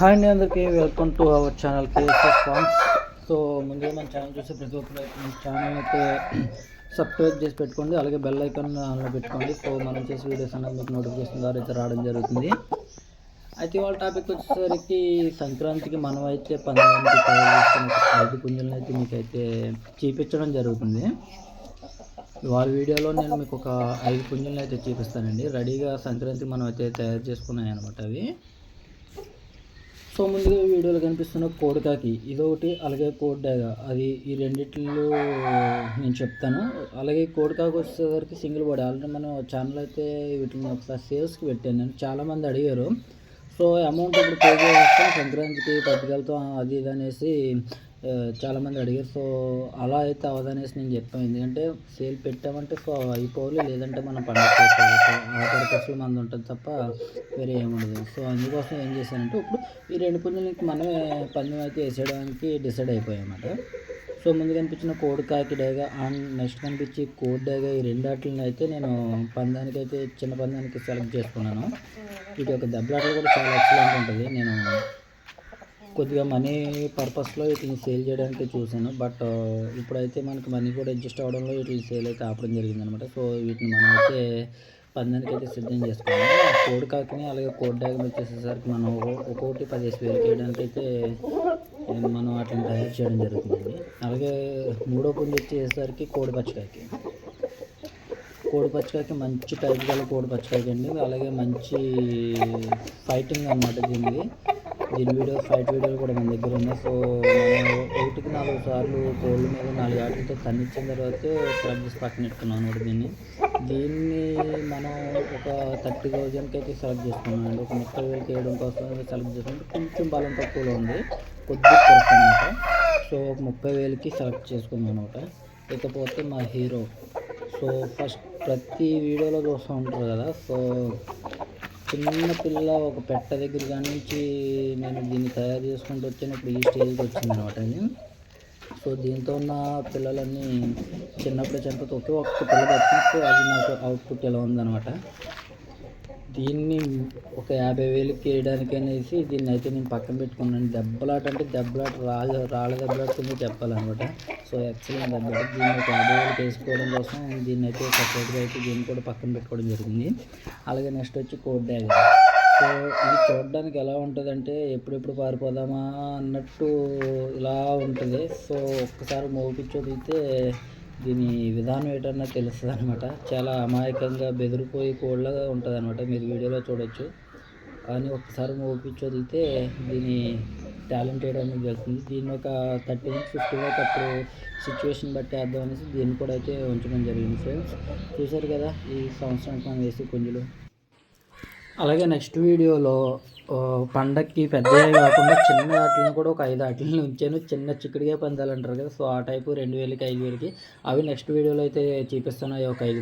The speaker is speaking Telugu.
హాయ్ అండి అందరికీ welcome to our channel KSS farms so ముందుగా మన ఛానల్ చూసే ప్రతి ఒక్కరు మన ఛానల్ అయితే సబ్స్క్రైబ్ చేసి పెట్టుకోండి అలాగే బెల్ ఐకాన్ ఆన్లో పెట్టుకోండి. సో మనం చేసే వీడియోస్ అన్నది మీకు నోటిఫికేషన్ ద్వారా అయితే రావడం జరుగుతుంది. అయితే వాళ్ళ టాపిక్ వచ్చేసరికి సంక్రాంతికి మనం అయితే పంతొమ్మిది ఐదు పుంజులను అయితే మీకైతే చూపించడం జరుగుతుంది. వాళ్ళ వీడియోలో నేను మీకు ఒక ఐదు పుంజులను అయితే చూపిస్తానండి. రెడీగా సంక్రాంతికి మనం అయితే తయారు చేసుకున్నాయి అనమాట అవి. సో ముందుగా వీడియోలో కనిపిస్తున్న కోడికాకి ఇదొకటి అలాగే కోడి అది ఈ రెండిట్లో నేను చెప్తాను. అలాగే కోడికాకి వచ్చేసరికి సింగిల్ బాడీ ఆల్రెడీ మనం ఛానల్ అయితే వీటిని ఒకసారి సేల్స్కి పెట్టాను. నేను చాలామంది అడిగారు. సో అమౌంట్ ఇప్పుడు పే చేస్తాం సంక్రాంతికి పట్టుకెళ్తాం అది ఇది అనేసి చాలామంది అడిగారు. సో అలా అయితే అవదనేసి నేను చెప్పాను. ఎందుకంటే సేల్ పెట్టామంటే సో అయిపోవాలి లేదంటే మనం పండుగ చేసుకోవాలి సో ఆ పర్పస్లో మంది ఉంటుంది తప్ప వేరే ఏముండదు సో అందుకోసం ఏం చేశానంటే ఇప్పుడు ఈ రెండు పుంజులకి మనమే పందెం అయితే వేసేయడానికి డిసైడ్ అయిపోయామన్నమాట సో ముందు కనిపించిన కోడ్ కాకి డేగా అండ్ నెక్స్ట్ కనిపించి కోడ్ డేగా ఈ రెండు వాటిని అయితే నేను పందానికి అయితే చిన్న పందానికి సెలెక్ట్ చేసుకున్నాను. వీటి యొక్క దెబ్బలాటలు కూడా చాలా ఎక్సలెంట్ ఉంటుంది. నేను కొద్దిగా మనీ పర్పస్లో వీటిని సేల్ చేయడానికి చూశాను. బట్ ఇప్పుడైతే మనకి మనీ కూడా అడ్జస్ట్ అవ్వడంలో వీటిని సేల్ అయితే ఆపడం జరిగింది అనమాట సో వీటిని మనం అయితే పందానికి అయితే సిద్ధం చేసుకోవాలి కోడి కాకిని అలాగే కోడి డాగం వచ్చేసేసరికి మనం ఒక్కొక్కటి పదిహేను వేలు వేయడానికి అయితే మనం వాటిని తయారు చేయడం జరుగుతుంది. అలాగే మూడో పుంజు వచ్చేసరికి కోడి పచ్చకాయకి కోడి పచ్చకాయకి మంచి టైప్ గల కోడి పచ్చకాయకి అండి. అలాగే మంచి ఫైటింగ్ అనమాట దీనికి. దీని వీడియో ఫైట్ వీడియోలు కూడా మన దగ్గర ఉన్నాయి. సో మనం ఒకటికి నాలుగు సార్లు కోళ్ళ మీద నాలుగు ఆటలతో తన్నిచ్చిన తర్వాత సెలెక్ట్ పక్కన పెట్టుకున్నాం అనమాట దీన్ని. దీన్ని మనం ఒక థర్టీ థౌజండ్కి అయితే సెలెక్ట్ చేసుకున్నాం. అండి ఒక ముప్పై వేలకి వేయడం కోసం సెలెక్ట్ చేసుకుంటే కొంచెం బలం తక్కువలో ఉంది. కొద్దిగా అనమాట. సో ఒక ముప్పై వేలకి సెలెక్ట్ చేసుకున్నాం అనమాట. ఇకపోతే మా హీరో. సో ఫస్ట్ ప్రతి వీడియోలో చూస్తూ ఉంటారు కదా. సో చిన్న పిల్ల ఒక పెట్ట దగ్గర కానించి నుంచి నేను దీన్ని తయారు చేసుకుంటూ వచ్చినప్పుడు ఈ స్టేజ్కి వచ్చింది అనమాట అది సో దీంతో ఉన్న పిల్లలన్నీ చిన్నప్పుడు చంపతో ఒకే ఒక్క పిల్ల పట్టుకుంటే అది నాకు అవుట్పుట్ ఎలా ఉందన్నమాట. దీన్ని ఒక యాభై వేలకి వేయడానికి అనేసి దీన్ని అయితే నేను పక్కన పెట్టుకున్నాను. దెబ్బలాట అంటే దెబ్బలాట రాళ్ళ రాళ్ళ దెబ్బలాట కింద చెప్పాలన్నమాట. సో ఎక్సలెంట్ దెబ్బలాట దీన్ని ఒక యాభై వేలకి వేసుకోవడం కోసం దీన్ని అయితే సపరేట్గా అయితే దీన్ని కూడా పక్కన పెట్టుకోవడం జరిగింది. అలాగే నెక్స్ట్ వచ్చి కోడ్ డ్యాగర్ సో ఇది చూడడానికి ఎలా ఉంటుందంటే ఎప్పుడెప్పుడు పారిపోదామా అన్నట్టు ఇలా ఉంటుంది. సో ఒక్కసారి మోపించి వదిలితే దీని విధానం ఏంటన్నా తెలుస్తుంది అనమాట చాలా అమాయకంగా బెదిరిపోయి కోళ్ళగా ఉంటుంది అనమాట మీరు వీడియోలో చూడొచ్చు. కానీ ఒక్కసారి మోపించి వదిలితే దీని టాలెంట్ ఏంటనేది తెలుస్తుంది. దీన్ని ఒక థర్టీ నుంచి ఫిఫ్టీ వరకు అప్పుడు సిచ్యువేషన్ బట్టి వేద్దాం అనేసి దీన్ని కూడా అయితే ఉంచడం జరిగింది ఫ్రెండ్స్. చూశారు కదా ఈ సంవత్సరానికి మనం వేసే పుంజులు అలాగే నెక్స్ట్ వీడియోలో పండక్కి పెద్దవి కాకుండా చిన్న ఆటలను కూడా ఒక ఐదు వాటిని ఉంచాను. చిన్న చిక్కుడుగా పందాలు అంటారు కదా సో ఆ టైపు రెండు వేలకి ఐదు వేలకి. అవి నెక్స్ట్ వీడియోలో అయితే చూపిస్తున్నాయి ఒక ఐదు